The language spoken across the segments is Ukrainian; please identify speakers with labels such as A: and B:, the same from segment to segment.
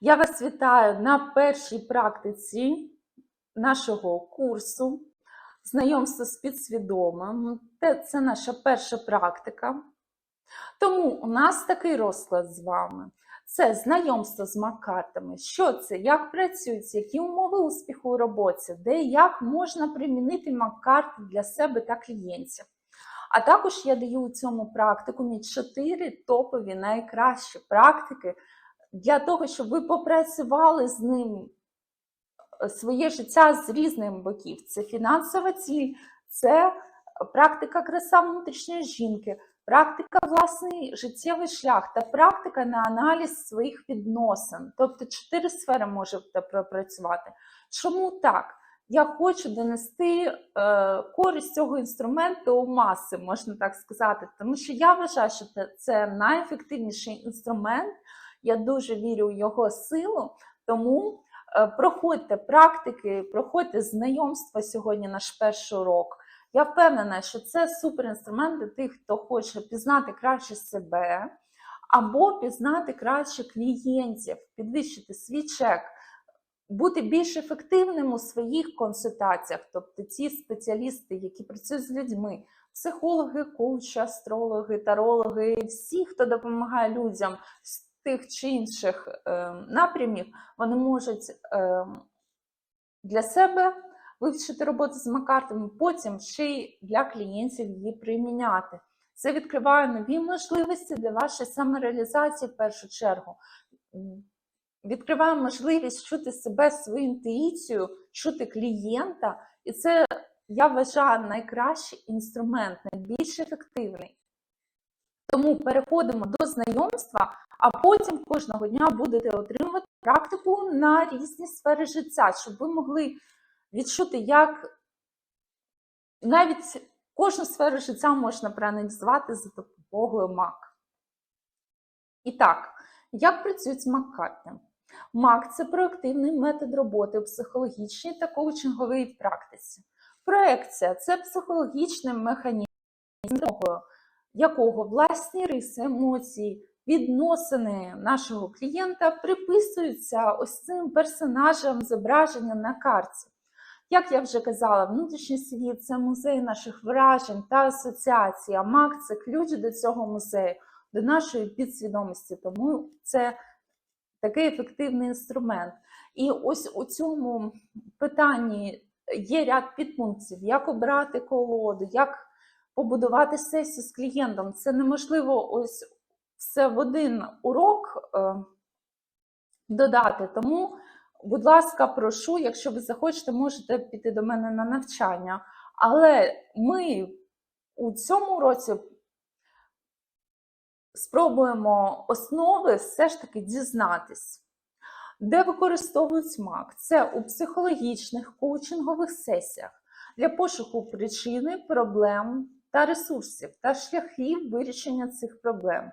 A: Я вас вітаю на першій практиці нашого курсу знайомство з підсвідомим. Це наша перша практика. Тому у нас такий розклад з вами. Це знайомство з макартами. Що це? Як працюють, які умови успіху у роботі, де і як можна примінити маккарти для себе та клієнтів. А також я даю у цьому практикумі 4 топові найкращі практики для того, щоб ви попрацювали з ним е, своє життя з різних боків. Це фінансова ціль, це практика краса внутрішньої жінки, практика власний життєвий шлях та практика на аналіз своїх відносин. Тобто чотири сфери можете пропрацювати. Чому так? Я хочу донести е, користь цього інструменту у маси, можна так сказати, тому що я вважаю, що це- це найефективніший інструмент. Я дуже вірю в його силу, тому е, проходьте практики, проходьте знайомства сьогодні наш перший урок. Я впевнена, що це суперінструмент для тих, хто хоче пізнати краще себе або пізнати краще клієнтів, підвищити свій чек, бути більш ефективним у своїх консультаціях, тобто ті спеціалісти, які працюють з людьми, психологи, коучі, астрологи, тарологи, всі, хто допомагає людям тих чи інших е, напрямів, вони можуть е, для себе вивчити роботу з макартами, потім ще й для клієнтів її приміняти. Це відкриває нові можливості для вашої самореалізації в першу чергу. Відкриває можливість чути себе, свою інтуїцію, чути клієнта, і це я вважаю найкращий інструмент, найбільш ефективний. Тому переходимо до знайомства, а потім кожного дня будете отримувати практику на різні сфери життя, щоб ви могли відчути, як навіть кожну сферу життя можна проаналізувати за допомогою МАК. І так, як працюють МАК-карти? МАК це проактивний метод роботи у психологічній та коучинговій практиці. Проекція це психологічний механізм, якого власні риси, емоції, відносини нашого клієнта приписуються ось цим персонажам зображення на карті. Як я вже казала, внутрішній світ це музей наших вражень та асоціацій, а МАК це ключ до цього музею, до нашої підсвідомості. Тому це такий ефективний інструмент. І ось у цьому питанні є ряд підпунктів, як обрати колоду, як побудувати сесію з клієнтом. Це неможливо ось все в один урок е, додати. Тому, будь ласка, прошу, якщо ви захочете, можете піти до мене на навчання. Але ми у цьому році спробуємо основи все ж таки дізнатись. Де використовують МАК? Це у психологічних коучингових сесіях для пошуку причини, проблем та ресурсів та шляхів вирішення цих проблем.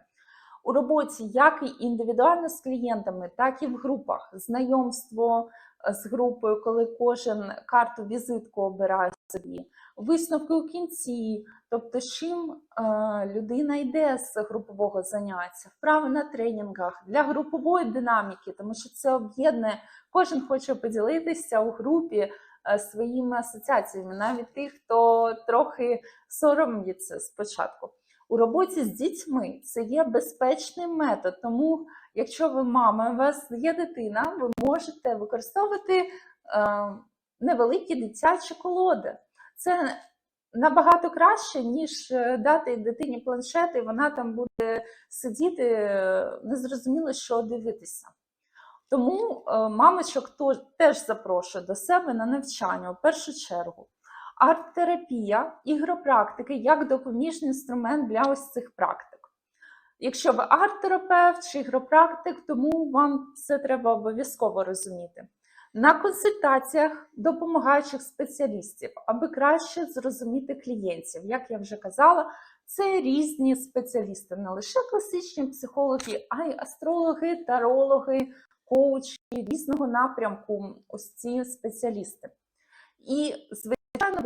A: У роботі як індивідуально з клієнтами, так і в групах. Знайомство е, з групою, коли кожен карту візитку обирає собі, висновки у кінці, тобто чим е, людина йде з групового заняття, вправи на тренінгах для групової динаміки, тому що це об'єднує, кожен хоче поділитися у групі е, своїми асоціаціями, навіть тих, хто трохи соромиться спочатку. У роботі з дітьми це є безпечний метод, тому якщо ви мама, у вас є дитина, ви можете використовувати е, невеликі дитячі колоди. Це набагато краще, ніж е, дати дитині планшет, і вона там буде сидіти, е, незрозуміло, що дивитися. Тому е, мамочок теж запрошую до себе на навчання у першу чергу. Арт-терапія, ігропрактики як допоміжний інструмент для ось цих практик. Якщо ви арт-терапевт чи ігропрактик, тому вам це треба обов'язково розуміти. На консультаціях допомагаючих спеціалістів, аби краще зрозуміти клієнтів. Як я вже казала, це різні спеціалісти, не лише класичні психологи, а й астрологи, тарологи, коучі різного напрямку. Ось ці спеціалісти. І звичайно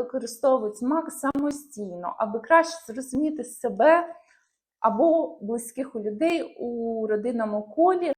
A: використовують смак самостійно, аби краще зрозуміти себе або близьких у людей у родинному колі,